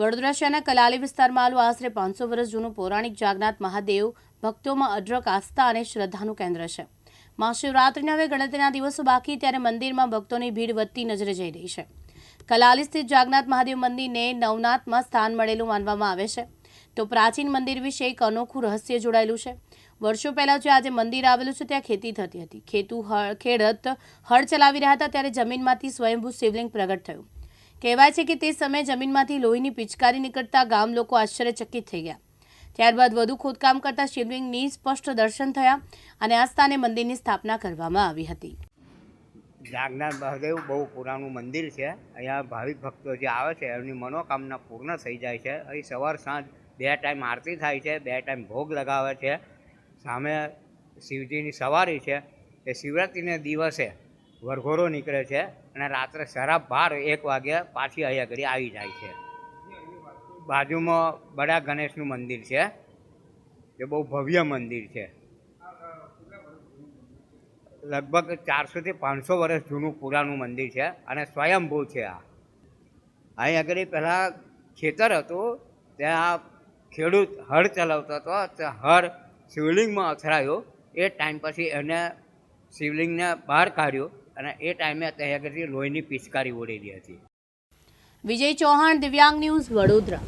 વડોદરા શહેરના કલાલી વિસ્તારમાં આશરે પાંચસો વર્ષ જૂનું પૌરાણિક જાગનાથ મહાદેવ ભક્તોમાં અઢળક આસ્થા અને શ્રદ્ધાનું કેન્દ્ર છે. મહાશિવરાત્રિના હવે ગણતરીના દિવસો બાકી ત્યારે મંદિરમાં ભક્તોની ભીડ વધતી નજરે જઈ રહી છે. કલાલી સ્થિત જાગનાથ મહાદેવ મંદિરને નવનાથમાં સ્થાન મળેલું માનવામાં આવે છે. તો પ્રાચીન મંદિર વિશે એક અનોખું રહસ્ય જોડાયેલું છે. વર્ષો પહેલાં જે આજે મંદિર આવેલું છે, ત્યાં ખેતી થતી હતી. ખેતુ હળ ખેડત, હળ ચલાવી રહ્યા હતા, ત્યારે જમીનમાંથી સ્વયંભૂ શિવલિંગ પ્રગટ થયું. કહેવાય છે કે તે સમયે જમીનમાંથી લોહીની પિચકારી નીકળતા ગામ લોકો આશ્ચર્યચકિત થઈ ગયા. ત્યારબાદ વધુ ખોદકામ કરતા શિવલિંગની સ્પષ્ટ દર્શન થયા અને આ સ્થાને મંદિરની સ્થાપના કરવામાં આવી હતી. જાગનાથ મહાદેવ બહુ પુરાણું મંદિર છે. અહીંયા ભાવિક ભક્તો જે આવે છે, એમની મનોકામના પૂર્ણ થઈ જાય છે. અહીં સવાર સાંજ બે ટાઈમ આરતી થાય છે, બે ટાઈમ ભોગ લગાવે છે. સામે શિવજીની સવારી છે. એ શિવરાત્રિને દિવસે વરઘોડો નીકળે છે અને રાત્રે શરાબ બાર એક વાગે પાછી અહીંયા ઘડી આવી જાય છે. બાજુમાં બડા ગણેશનું મંદિર છે. એ બહુ ભવ્ય મંદિર છે. લગભગ ચારસોથી પાંચસો વર્ષ જૂનું પુરાનું મંદિર છે અને સ્વયંભૂ છે આ. અહીં આગળ પહેલાં ખેતર હતું, ત્યાં ખેડૂત હળ ચલાવતો હતો, તે હળ શિવલિંગમાં અથડાયો. એ ટાઈમ પછી એને શિવલિંગને બહાર કાઢ્યું. અને એ ટાઈમે ત્યાં લોહીની પિચકારી ઉડેલી હતી. વિજય ચૌહાણ દિવ્યાંગ ન્યૂઝ વડોદરા.